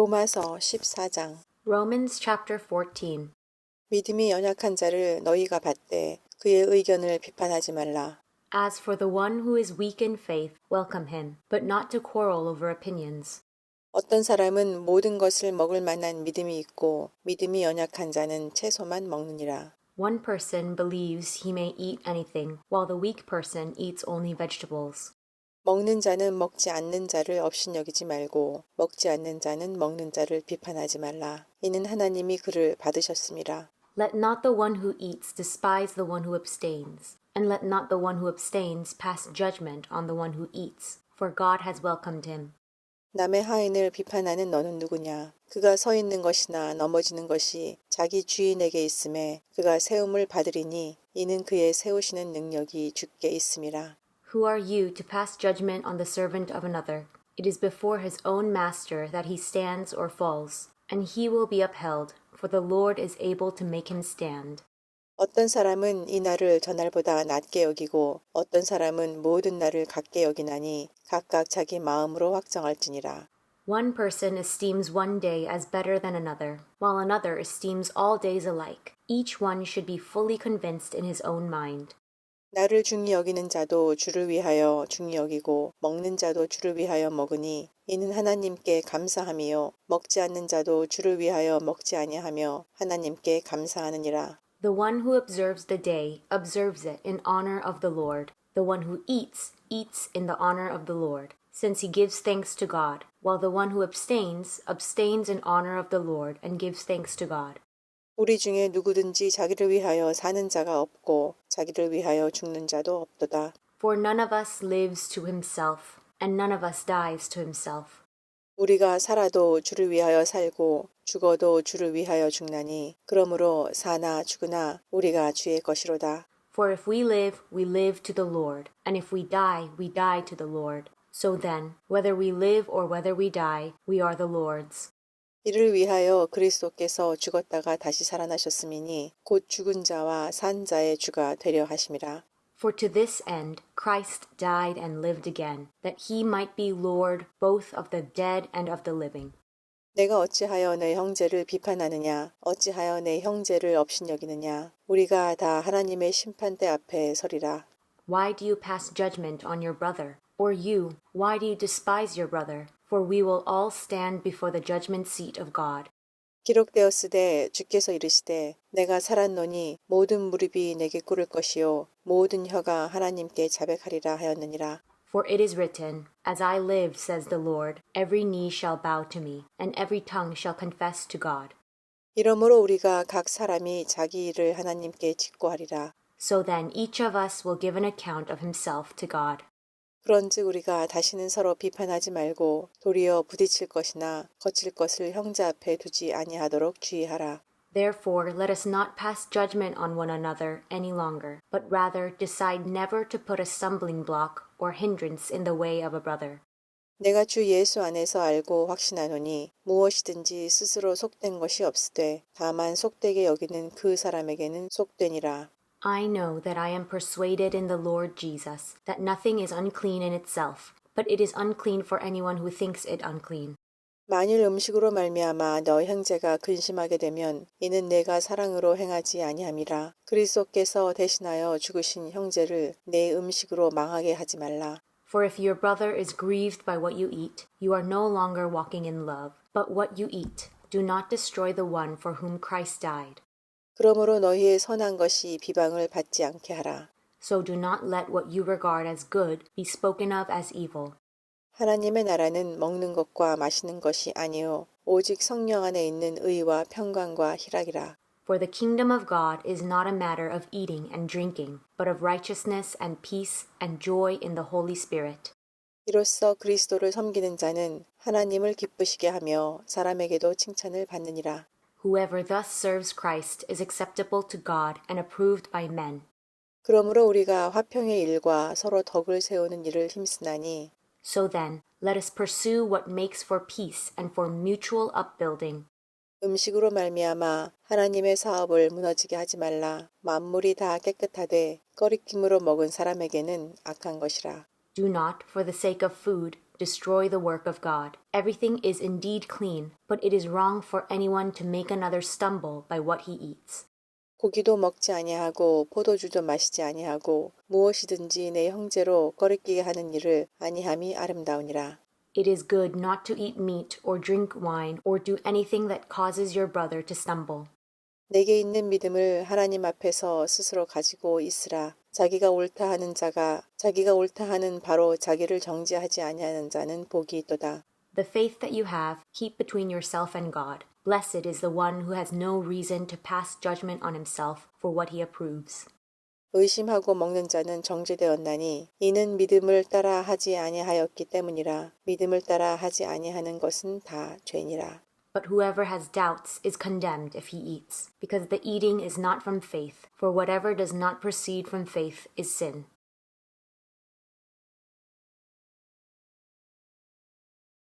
로마서 14장 Romans chapter 14. 믿음이 연약한 자를 너희가 받되 그의 의견을 비판하지 말라. As for the one who is weak in faith, welcome him, but not to quarrel over opinions. 어떤 사람은 모든 것을 먹을 만한 믿음이 있고 믿음이 연약한 자는 채소만 먹느니라. One person believes he may eat anything, while the weak person eats only vegetables. 먹는 자는 먹지 않는 자를 업신여기지 말고 먹지 않는 자는 먹는 자를 비판하지 말라. 이는 하나님이 그를 받으셨음이라. Let not the one who eats despise the one who abstains, and let not the one who abstains pass judgment on the one who eats, for God has welcomed him. 남의 하인을 비판하는 너는 누구냐? 그가 서 있는 것이나 넘어지는 것이 자기 주인에게 있음에 그가 세움을 받으리니 이는 그의 세우시는 능력이 주께 있음이라. Who are you to pass judgment on the servant of another? It is before his own master that he stands or falls, and he will be upheld, for the Lord is able to make him stand. 어떤 사람은 이 날을 저날보다 낮게 여기고 어떤 사람은 모든 날을 같게 여기나니 각각 자기 마음으로 확정할지니라. One person esteems one day as better than another, while another esteems all days alike. Each one should be fully convinced in his own mind. 나를 중히 여기는 자도 주를 위하여 중히 여기고 먹는 자도 주를 위하여 먹으니 이는 하나님께 감사함이요 먹지 않는 자도 주를 위하여 먹지 아니하며 하나님께 감사하느니라. The one who observes the day observes it in honor of the Lord. The one who eats eats in the honor of the Lord, since he gives thanks to God, while the one who abstains abstains in honor of the Lord and gives thanks to God. 우리 중에 누구든지 자기를 위하여 사는 자가 없고 자기를 위하여 죽는 자도 없도다. For none of us lives to himself, and none of us dies to himself. 우리가 살아도 주를 위하여 살고 죽어도 주를 위하여 죽나니 그러므로 사나 죽으나 우리가 주의 것이로다. For if we live, we live to the Lord, and if we die, we die to the Lord. So then, whether we live or whether we die, we are the Lord's. 이를 위하여 그리스도께서 죽었다가 다시 살아나셨음이니 곧 죽은 자와 산 자의 주가 되려 하심이라. For to this end Christ died and lived again, that he might be Lord both of the dead and of the living. 내가 어찌하여 내 형제를 비판하느냐 어찌하여 내 형제를 업신여기느냐 우리가 다 하나님의 심판대 앞에 서리라. Why do you pass judgment on your brother? Or you, why do you despise your brother? For we will all stand before the judgment seat of God. 기록되었으되 주께서 이르시되 내가 살았노니 모든 무릎이 내게 꿇을 것이요 모든 혀가 하나님께 자백하리라 하였느니라. For it is written, As I live, says the Lord, every knee shall bow to me, and every tongue shall confess to God. 이러므로 우리가 각 사람이 자기 일을 하나님께 직고하리라. So then each of us will give an account of himself to God. 그런즉 우리가 다시는 서로 비판하지 말고 도리어 부딪힐 것이나 거칠 것을 형제 앞에 두지 아니하도록 주의하라. Therefore, let us not pass judgment on one another any longer, but rather decide never to put a stumbling block or hindrance in the way of a brother. 내가 주 예수 안에서 알고 확신하노니 무엇이든지 스스로 속된 것이 없으되 다만 속되게 여기는 그 사람에게는 속되니라. I know that I am persuaded in the Lord Jesus that nothing is unclean in itself, but it is unclean for anyone who thinks it unclean. 만일 음식으로 말미암아 너 형제가 근심하게 되면 이는 내가 사랑으로 행하지 아니함이라 그리스도께서 대신하여 죽으신 형제를 내 음식으로 망하게 하지 말라 For if your brother is grieved by what you eat, you are no longer walking in love. But what you eat, do not destroy the one for whom Christ died. 그러므로 너희의 선한 것이 비방을 받지 않게 하라 So do not let what you regard as good be spoken of as evil. 하나님의 나라는 먹는 것과 마시는 것이 아니요 오직 성령 안에 있는 의와 평강과 희락이라 For the kingdom of God is not a matter of eating and drinking, but of righteousness and peace and joy in the Holy Spirit. 이로써 그리스도를 섬기는 자는 하나님을 기쁘시게 하며 사람에게도 칭찬을 받느니라 Whoever thus serves Christ is acceptable to God and approved by men. 그러므로 우리가 화평의 일과 서로 덕을 세우는 일을 힘쓰나니 So then, let us pursue what makes for peace and for mutual upbuilding. 음식으로 말미암아 하나님의 사업을 무너지게 하지 말라. 만물이 다 깨끗하되 꺼리낌으로 먹은 사람에게는 악한 것이라. Do not, for the sake of food, destroy the work of God. Everything is indeed clean, but it is wrong for anyone to make another stumble by what he eats. 고기도 먹지 아니하고 포도주도 마시지 아니하고 무엇이든지 내 형제로 거리끼게 하는 일을 아니함이 아름다우니라. It is good not to eat meat or drink wine or do anything that causes your brother to stumble. 내게 있는 믿음을 하나님 앞에서 스스로 가지고 있으라. 자기가 옳다 하는 자가 자기가 옳다 하는 바로 자기를 정죄하지 아니하는 자는 복이 있도다. The faith that you have, keep between yourself and God. Blessed is the one who has no reason to pass judgment on himself for what he approves. 의심하고 먹는 자는 정죄되었나니 이는 믿음을 따라 하지 아니하였기 때문이라. 믿음을 따라 하지 아니하는 것은 다 죄니라. But whoever has doubts is condemned if he eats, because the eating is not from faith, for whatever does not proceed from faith is sin.